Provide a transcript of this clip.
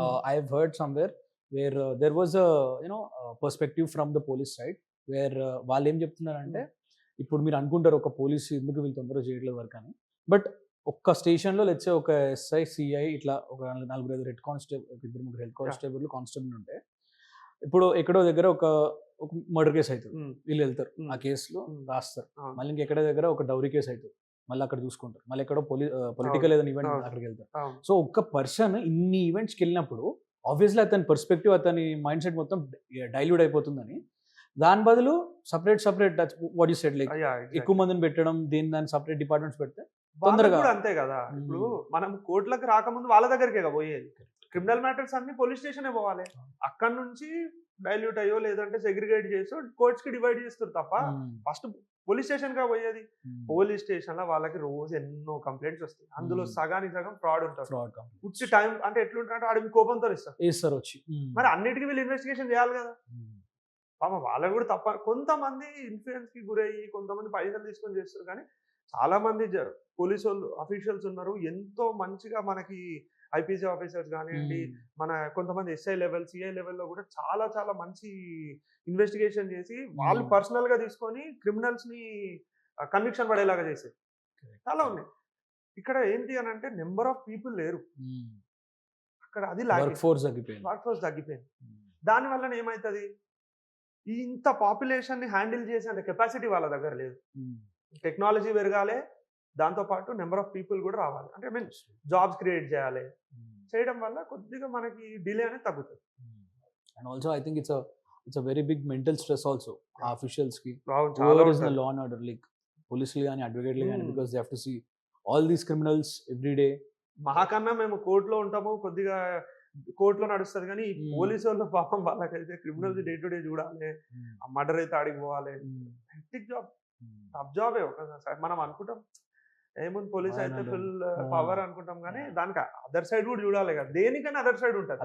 uh, I have heard somewhere where uh, there was a you know uh, perspective from the police side where uh, వాళ్ళు ఏం చెప్తున్నారంటే ఇప్పుడు మీరు అనుకుంటారు ఒక పోలీస్ ఎందుకు వీళ్ళు తొందరగా చేయట్లేదు వర్క్ అని బట్ ఒక్క స్టేషన్లో లెచ్చే ఒక ఎస్ఐ సిఐ ఇట్లా ఒక నలుగు- నలుగురు ఐదు హెడ్ కానిస్టేబుల్ ఇద్దరు ముగ్గురు హెడ్ కానిస్టేబుల్ కానిస్టేబుల్ ఉంటే ఇప్పుడు ఎక్కడో దగ్గర ఒక ఒక మర్డర్ కేసు అవుతుంది. ఉమ్, వీళ్ళు వెళ్తారు. ఆ కేసులో. రాస్తారు. మళ్ళీ ఇంకెక్కడ దగ్గర ఒక డౌరీ కేసు అవుతుంది. మళ్ళీ అక్కడ చూసుకుంటారు. మళ్ళీ ఎక్కడో పొలి పొలిటికల్ ఏదైనా ఈవెంట్. అక్కడికి వెళ్తారు. సో ఒక్క పర్సన్ ఇన్ని ఈవెంట్స్కి వెళ్ళినప్పుడు ఆబ్వియస్లీ అతని పర్స్పెక్టివ్ అతని మైండ్ సెట్ మొత్తం డైల్యూట్ అయిపోతుందని. దాని బదులు separate separate what you set like. ఎక్కువ మందిని పెట్టడం దీని దాని సపరేట్ డిపార్ట్మెంట్స్ పెడితే తొందరగా. అంతే కదా. ఇప్పుడు మనం కోర్టులకు రాకముందు వాళ్ళ దగ్గరికే పోయేది. క్రిమినల్ మ్యాటర్స్ అన్ని పోలీస్ స్టేషనే పోవాలి. అక్కడ నుంచి డైల్యూట్ అయ్యో లేదంటే సెగ్రిగేట్ చేసి కోర్ట్స్కి డివైడ్ చేస్తారు తప్ప ఫస్ట్ పోలీస్ స్టేషన్గా పోయేది పోలీస్ స్టేషన్లో వాళ్ళకి రోజు ఎన్నో కంప్లైంట్స్ వస్తాయి. అందులో. సగానికి సగం ఫ్రాడ్ ఉంటారు. టైం అంటే ఎట్లుంటారంటే మీ కోపంతో ఇస్తారు. వేస్తారు వచ్చి. మరి అన్నిటికీ వీళ్ళు ఇన్వెస్టిగేషన్ చేయాలి కదా. పాప వాళ్ళకి కూడా తప్ప కొంతమంది ఇన్ఫ్లుయెన్స్కి గురయ్యి కొంతమంది పైసలు తీసుకొని చేస్తారు కానీ చాలా మంది పోలీసు వాళ్ళు అఫీషియల్స్ ఉన్నారు. ఎంతో మంచిగా మనకి ఐపీసీ ఆఫీసర్స్ కానివ్వండి మన కొంతమంది ఎస్ఐ లెవెల్ సిఐ లెవెల్లో కూడా చాలా చాలా మంచి ఇన్వెస్టిగేషన్ చేసి వాళ్ళు Hmm. పర్సనల్గా తీసుకొని క్రిమినల్స్ని కన్విక్షన్ పడేలాగా చేసేది చాలా ఉన్నాయి. ఇక్కడ ఏంటి అని అంటే నెంబర్ ఆఫ్ పీపుల్ లేరు. అక్కడ అది వర్క్ ఫోర్స్ తగ్గిపోయింది. వర్క్ ఫోర్స్ తగ్గిపోయింది. దాని వల్ల ఏమవుతుంది ఈ ఇంత పాపులేషన్ని హ్యాండిల్ చేసే కెపాసిటీ వాళ్ళ దగ్గర లేదు. టెక్నాలజీ పెరగాలి దాంతో పాటు నెంబర్ ఆఫ్ పీపుల్ కూడా రావాలి. అంటే ఐ మీన్ జాబ్స్ క్రియేట్ చేయాలి. చేయడం వల్ల కొద్దిగా మనకి డిలే అనేది తగ్గుతుంది. And also I think it's it's uh very big mental stress also uh అఫీషియల్స్కి. Law and order like పోలీసులు కానీ అడ్వకేట్లు కానీ Hmm. Because they have to see all these criminals every day మాకన్నా మేము కోర్టులో ఉంటాము కొద్దిగా కోర్టులో నడుస్తుంది కానీ Hmm. పోలీసు వాళ్ళు పాపం వాళ్ళకైతే క్రిమినల్స్ డే టు డే చూడాలి. ఆ మర్డర్ అయితే ఆడికి పోవాలి. Hectic job. టఫ్ జాబే ఒకసారి మనం అనుకుంటాం ఏముంది పోలీస్ అయితే. ఫుల్. పవర్ అనుకుంటాం కానీ దానికి అదర్ సైడ్ కూడా చూడాలి కదా. దేనికైనా అదర్ సైడ్ ఉంటుంది.